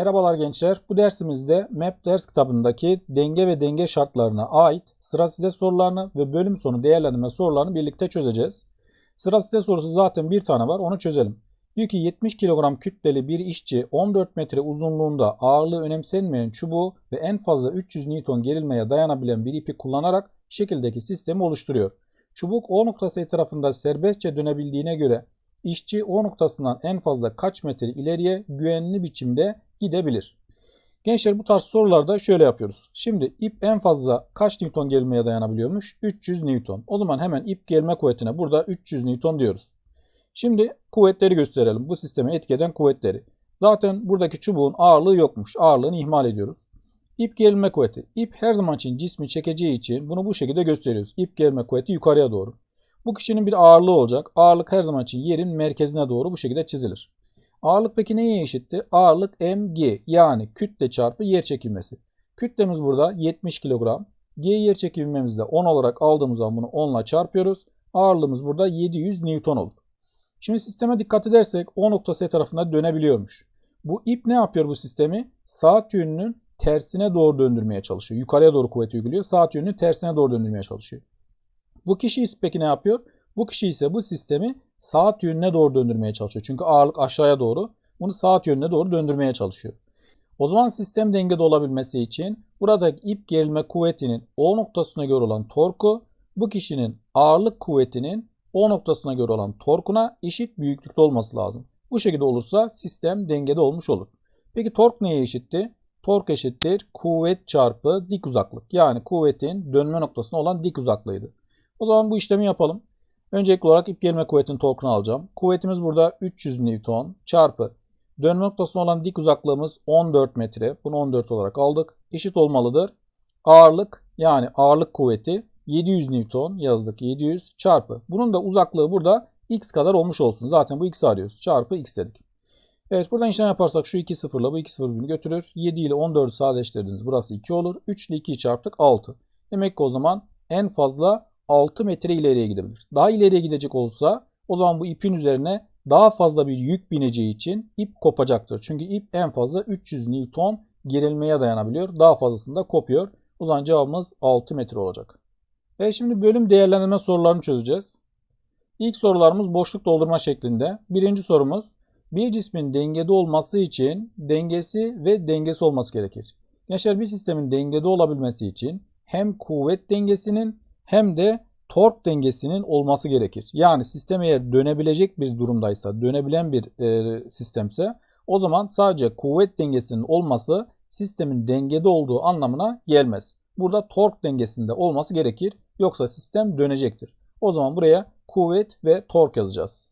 Merhabalar gençler. Bu dersimizde MAP ders kitabındaki denge ve denge şartlarına ait sıra site sorularını ve bölüm sonu değerlendirme sorularını birlikte çözeceğiz. Sıra site sorusu zaten bir tane var. Onu çözelim. Diyor ki 70 kilogram kütleli bir işçi 14 metre uzunluğunda ağırlığı önemsenmeyen çubuğu ve en fazla 300 Newton gerilmeye dayanabilen bir ipi kullanarak şekildeki sistemi oluşturuyor. Çubuk O noktası etrafında serbestçe dönebildiğine göre işçi O noktasından en fazla kaç metre ileriye güvenli biçimde gidebilir? Gençler bu tarz sorularda şöyle yapıyoruz. Şimdi ip en fazla kaç Newton gerilmeye dayanabiliyormuş? 300 Newton. O zaman hemen ip gerilme kuvvetine burada 300 Newton diyoruz. Şimdi kuvvetleri gösterelim. Bu sisteme etki kuvvetleri. Zaten buradaki çubuğun ağırlığı yokmuş. Ağırlığını ihmal ediyoruz. İp gerilme kuvveti. İp her zaman için cismi çekeceği için bunu bu şekilde gösteriyoruz. İp gerilme kuvveti yukarıya doğru. Bu kişinin bir ağırlığı olacak. Ağırlık her zaman için yerin merkezine doğru bu şekilde çizilir. Ağırlık peki neye eşitti? Ağırlık mg yani kütle çarpı yer çekilmesi. Kütlemiz burada 70 kilogram. G yer çekilmemiz de 10 olarak aldığımız zaman bunu 10 ile çarpıyoruz. Ağırlığımız burada 700 Newton olur. Şimdi sisteme dikkat edersek O noktası tarafında dönebiliyormuş. Bu ip ne yapıyor bu sistemi? Saat yönünün tersine doğru döndürmeye çalışıyor. Yukarıya doğru kuvvet uyguluyor. Saat yönünü tersine doğru döndürmeye çalışıyor. Bu kişi ise peki ne yapıyor? Bu kişi ise bu sistemi saat yönüne doğru döndürmeye çalışıyor. Çünkü ağırlık aşağıya doğru. Bunu saat yönüne doğru döndürmeye çalışıyor. O zaman sistem dengede olabilmesi için buradaki ip gerilme kuvvetinin O noktasına göre olan torku bu kişinin ağırlık kuvvetinin O noktasına göre olan torkuna eşit büyüklükte olması lazım. Bu şekilde olursa sistem dengede olmuş olur. Peki tork neye eşitti? Tork eşittir kuvvet çarpı dik uzaklık. Yani kuvvetin dönme noktasına olan dik uzaklığıydı. O zaman bu işlemi yapalım. Öncelikli olarak ip gerilme kuvvetinin torkunu alacağım. Kuvvetimiz burada 300 Newton çarpı dönme noktasına olan dik uzaklığımız 14 metre. Bunu 14 olarak aldık. Eşit olmalıdır. Ağırlık yani ağırlık kuvveti 700 Newton yazdık 700 çarpı. Bunun da uzaklığı burada x kadar olmuş olsun. Zaten bu x arıyoruz. Çarpı x dedik. Evet buradan işlem yaparsak şu 2 sıfırla bu 2 sıfır birbirini götürür. 7 ile 14'ü sadeleştirdiniz. Burası 2 olur. 3 ile 2'yi çarptık 6. Demek ki o zaman en fazla 6 metre ileriye gidebilir. Daha ileriye gidecek olsa o zaman bu ipin üzerine daha fazla bir yük bineceği için ip kopacaktır. Çünkü ip en fazla 300 Newton gerilmeye dayanabiliyor. Daha fazlasında kopuyor. O zaman cevabımız 6 metre olacak. Ve şimdi bölüm değerlendirme sorularını çözeceğiz. İlk sorularımız boşluk doldurma şeklinde. Birinci sorumuz bir cismin dengede olması için dengesi ve dengesi olması gerekir. Gençler bir sistemin dengede olabilmesi için hem kuvvet dengesinin hem de tork dengesinin olması gerekir. Yani sistem eğer dönebilecek bir durumdaysa, dönebilen bir e, sistemse o zaman sadece kuvvet dengesinin olması sistemin dengede olduğu anlamına gelmez. Burada tork dengesinde olması gerekir. Yoksa sistem dönecektir. O zaman buraya kuvvet ve tork yazacağız.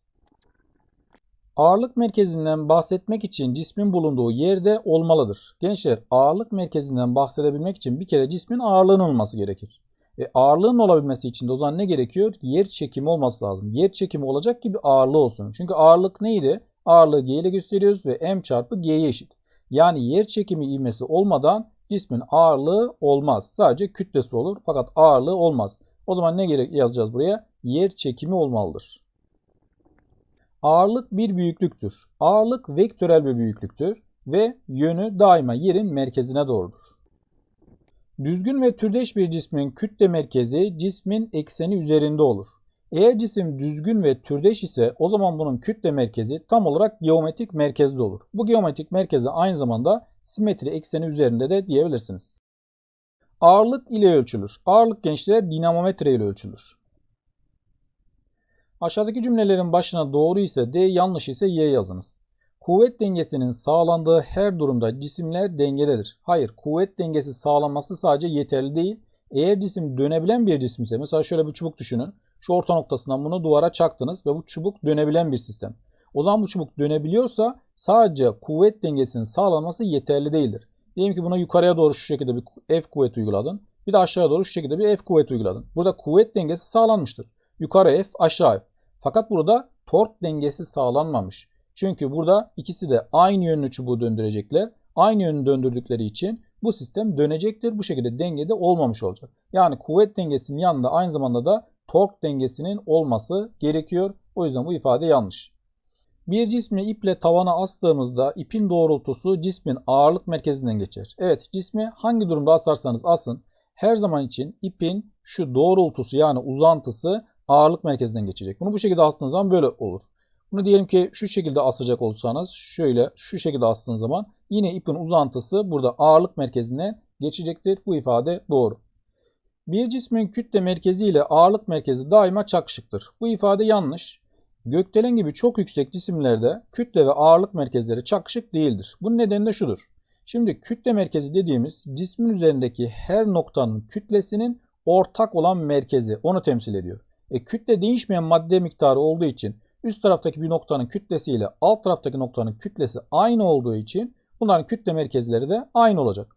Ağırlık merkezinden bahsetmek için cismin bulunduğu yerde olmalıdır. Gençler ağırlık merkezinden bahsedebilmek için bir kere cismin ağırlığının olması gerekir. E, ağırlığın olabilmesi için de o zaman ne gerekiyor? Yer çekimi olması lazım. Yer çekimi olacak ki bir ağırlığı olsun. Çünkü ağırlık neydi? Ağırlığı G ile gösteriyoruz ve M çarpı G'ye eşit. Yani yer çekimi ivmesi olmadan cismin ağırlığı olmaz. Sadece kütlesi olur fakat ağırlığı olmaz. O zaman ne gerek yazacağız buraya? Yer çekimi olmalıdır. Ağırlık bir büyüklüktür. Ağırlık vektörel bir büyüklüktür ve yönü daima yerin merkezine doğrudur. Düzgün ve türdeş bir cismin kütle merkezi cismin ekseni üzerinde olur. Eğer cisim düzgün ve türdeş ise o zaman bunun kütle merkezi tam olarak geometrik merkezde olur. Bu geometrik merkezi aynı zamanda simetri ekseni üzerinde de diyebilirsiniz. Ağırlık ile ölçülür. Ağırlık gençler dinamometre ile ölçülür. Aşağıdaki cümlelerin başına doğru ise D, yanlış ise Y yazınız. Kuvvet dengesinin sağlandığı her durumda cisimler dengededir. Hayır, kuvvet dengesi sağlanması sadece yeterli değil. Eğer cisim dönebilen bir cisimse, mesela şöyle bir çubuk düşünün. Şu orta noktasından bunu duvara çaktınız ve bu çubuk dönebilen bir sistem. O zaman bu çubuk dönebiliyorsa sadece kuvvet dengesinin sağlanması yeterli değildir. Diyelim ki buna yukarıya doğru şu şekilde bir F kuvveti uyguladın. Bir de aşağıya doğru şu şekilde bir F kuvveti uyguladın. Burada kuvvet dengesi sağlanmıştır. Yukarı F, aşağı F. Fakat burada tork dengesi sağlanmamış. Çünkü burada ikisi de aynı yönlü çubuğu döndürecekler. Aynı yönü döndürdükleri için bu sistem dönecektir. Bu şekilde dengede olmamış olacak. Yani kuvvet dengesinin yanında aynı zamanda da tork dengesinin olması gerekiyor. O yüzden bu ifade yanlış. Bir cismi iple tavana astığımızda ipin doğrultusu cismin ağırlık merkezinden geçer. Evet cismi hangi durumda asarsanız asın her zaman için ipin şu doğrultusu yani uzantısı ağırlık merkezinden geçecek. Bunu bu şekilde astığınız zaman böyle olur. Bunu diyelim ki şu şekilde asacak olsanız şöyle şu şekilde astığınız zaman yine ipin uzantısı burada ağırlık merkezine geçecektir. Bu ifade doğru. Bir cismin kütle merkezi ile ağırlık merkezi daima çakışıktır. Bu ifade yanlış. Gökdelen gibi çok yüksek cisimlerde kütle ve ağırlık merkezleri çakışık değildir. Bunun nedeni de şudur. Şimdi kütle merkezi dediğimiz cismin üzerindeki her noktanın kütlesinin ortak olan merkezi onu temsil ediyor. E, kütle değişmeyen madde miktarı olduğu için üst taraftaki bir noktanın kütlesi ile alt taraftaki noktanın kütlesi aynı olduğu için bunların kütle merkezleri de aynı olacak.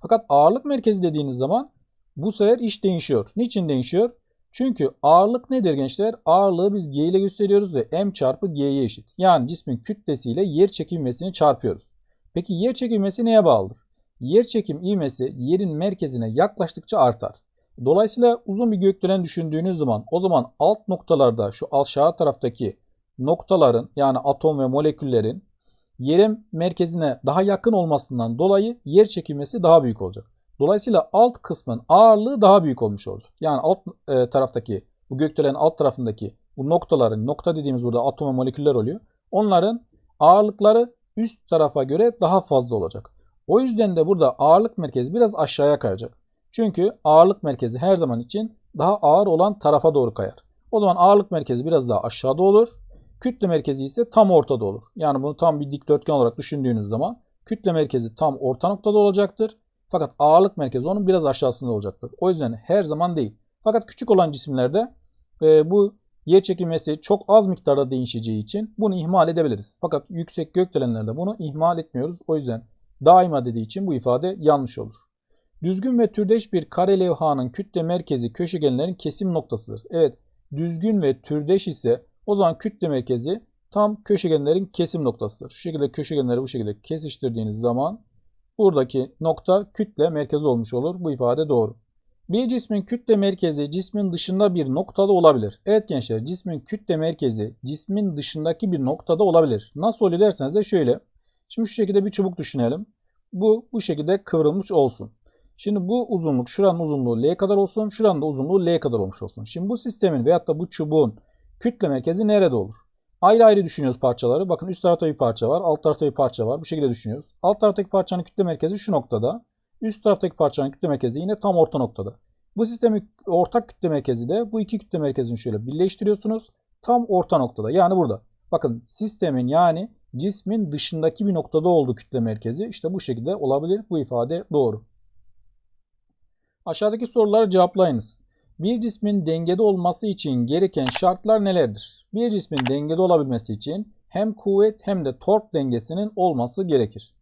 Fakat ağırlık merkezi dediğiniz zaman bu sefer iş değişiyor. Niçin değişiyor? Çünkü ağırlık nedir gençler? Ağırlığı biz G ile gösteriyoruz ve M çarpı G'ye eşit. Yani cismin kütlesiyle yer çekilmesini çarpıyoruz. Peki yer çekilmesi neye bağlıdır? Yer çekim ivmesi yerin merkezine yaklaştıkça artar. Dolayısıyla uzun bir gökdelen düşündüğünüz zaman o zaman alt noktalarda şu aşağı taraftaki noktaların yani atom ve moleküllerin yerin merkezine daha yakın olmasından dolayı yer çekilmesi daha büyük olacak. Dolayısıyla alt kısmın ağırlığı daha büyük olmuş olur. Yani alt e, taraftaki bu gökdelenin alt tarafındaki bu noktaların nokta dediğimiz burada atom ve moleküller oluyor. Onların ağırlıkları üst tarafa göre daha fazla olacak. O yüzden de burada ağırlık merkezi biraz aşağıya kayacak. Çünkü ağırlık merkezi her zaman için daha ağır olan tarafa doğru kayar. O zaman ağırlık merkezi biraz daha aşağıda olur. Kütle merkezi ise tam ortada olur. Yani bunu tam bir dikdörtgen olarak düşündüğünüz zaman kütle merkezi tam orta noktada olacaktır. Fakat ağırlık merkezi onun biraz aşağısında olacaktır. O yüzden her zaman değil. Fakat küçük olan cisimlerde e, bu yer çekilmesi çok az miktarda değişeceği için bunu ihmal edebiliriz. Fakat yüksek gökdelenlerde bunu ihmal etmiyoruz. O yüzden daima dediği için bu ifade yanlış olur. Düzgün ve türdeş bir kare levhanın kütle merkezi köşegenlerin kesim noktasıdır. Evet düzgün ve türdeş ise o zaman kütle merkezi tam köşegenlerin kesim noktasıdır. Şu şekilde köşegenleri bu şekilde kesiştirdiğiniz zaman buradaki nokta kütle merkezi olmuş olur. Bu ifade doğru. Bir cismin kütle merkezi cismin dışında bir noktada olabilir. Evet gençler cismin kütle merkezi cismin dışındaki bir noktada olabilir. Nasıl oluyor derseniz de şöyle. Şimdi şu şekilde bir çubuk düşünelim. Bu bu şekilde kıvrılmış olsun. Şimdi bu uzunluk şuranın uzunluğu L kadar olsun. Şuranın da uzunluğu L kadar olmuş olsun. Şimdi bu sistemin veyahut da bu çubuğun kütle merkezi nerede olur? Ayrı ayrı düşünüyoruz parçaları. Bakın üst tarafta bir parça var. Alt tarafta bir parça var. Bu şekilde düşünüyoruz. Alt taraftaki parçanın kütle merkezi şu noktada. Üst taraftaki parçanın kütle merkezi yine tam orta noktada. Bu sistemin ortak kütle merkezi de bu iki kütle merkezini şöyle birleştiriyorsunuz. Tam orta noktada. Yani burada. Bakın sistemin yani cismin dışındaki bir noktada olduğu kütle merkezi işte bu şekilde olabilir. Bu ifade doğru. Aşağıdaki soruları cevaplayınız. Bir cismin dengede olması için gereken şartlar nelerdir? Bir cismin dengede olabilmesi için hem kuvvet hem de tork dengesinin olması gerekir.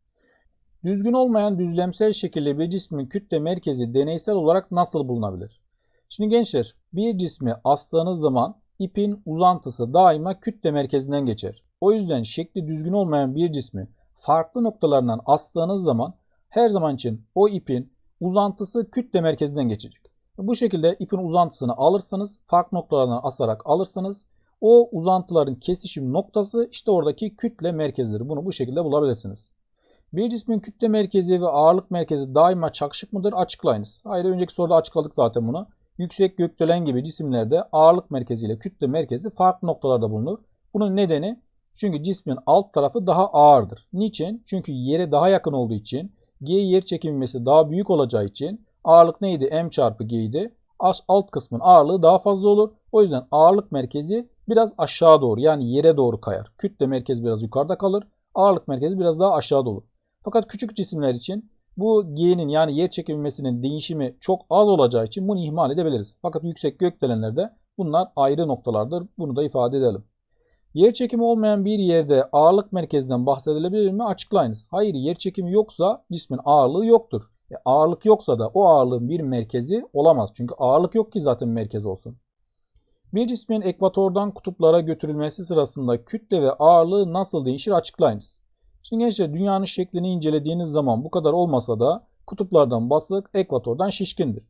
Düzgün olmayan düzlemsel şekilde bir cismin kütle merkezi deneysel olarak nasıl bulunabilir? Şimdi gençler bir cismi astığınız zaman ipin uzantısı daima kütle merkezinden geçer. O yüzden şekli düzgün olmayan bir cismi farklı noktalarından astığınız zaman her zaman için o ipin uzantısı kütle merkezinden geçecek. Bu şekilde ipin uzantısını alırsınız. Farklı noktalardan asarak alırsınız. O uzantıların kesişim noktası işte oradaki kütle merkezidir. Bunu bu şekilde bulabilirsiniz. Bir cismin kütle merkezi ve ağırlık merkezi daima çakışık mıdır? Açıklayınız. Hayır önceki soruda açıkladık zaten bunu. Yüksek gökdelen gibi cisimlerde ağırlık merkezi ile kütle merkezi farklı noktalarda bulunur. Bunun nedeni çünkü cismin alt tarafı daha ağırdır. Niçin? Çünkü yere daha yakın olduğu için G yer çekilmesi daha büyük olacağı için ağırlık neydi? M çarpı G idi. Alt kısmın ağırlığı daha fazla olur. O yüzden ağırlık merkezi biraz aşağı doğru yani yere doğru kayar. Kütle merkezi biraz yukarıda kalır. Ağırlık merkezi biraz daha aşağıda olur. Fakat küçük cisimler için bu G'nin yani yer çekilmesinin değişimi çok az olacağı için bunu ihmal edebiliriz. Fakat yüksek gökdelenlerde bunlar ayrı noktalardır. Bunu da ifade edelim. Yer çekimi olmayan bir yerde ağırlık merkezinden bahsedilebilir mi? Açıklayınız. Hayır yer çekimi yoksa cismin ağırlığı yoktur. E, ağırlık yoksa da o ağırlığın bir merkezi olamaz. Çünkü ağırlık yok ki zaten merkez olsun. Bir cismin ekvatordan kutuplara götürülmesi sırasında kütle ve ağırlığı nasıl değişir açıklayınız. Şimdi gençler dünyanın şeklini incelediğiniz zaman bu kadar olmasa da kutuplardan basık, ekvatordan şişkindir.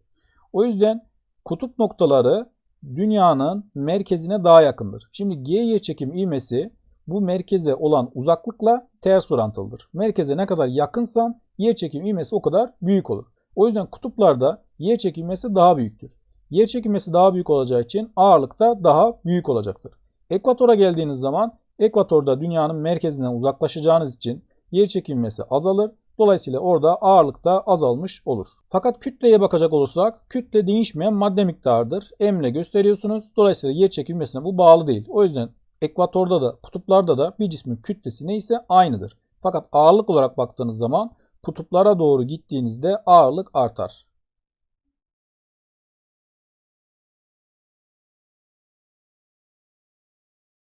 O yüzden kutup noktaları dünyanın merkezine daha yakındır. Şimdi G yer çekim ivmesi bu merkeze olan uzaklıkla ters orantılıdır. Merkeze ne kadar yakınsan yer çekim ivmesi o kadar büyük olur. O yüzden kutuplarda yer çekim ivmesi daha büyüktür. Yer çekilmesi daha büyük olacağı için ağırlık da daha büyük olacaktır. Ekvatora geldiğiniz zaman ekvatorda dünyanın merkezinden uzaklaşacağınız için yer çekilmesi azalır. Dolayısıyla orada ağırlık da azalmış olur. Fakat kütleye bakacak olursak kütle değişmeyen madde miktarıdır. M ile gösteriyorsunuz. Dolayısıyla yer çekilmesine bu bağlı değil. O yüzden ekvatorda da kutuplarda da bir cismin kütlesi neyse aynıdır. Fakat ağırlık olarak baktığınız zaman kutuplara doğru gittiğinizde ağırlık artar.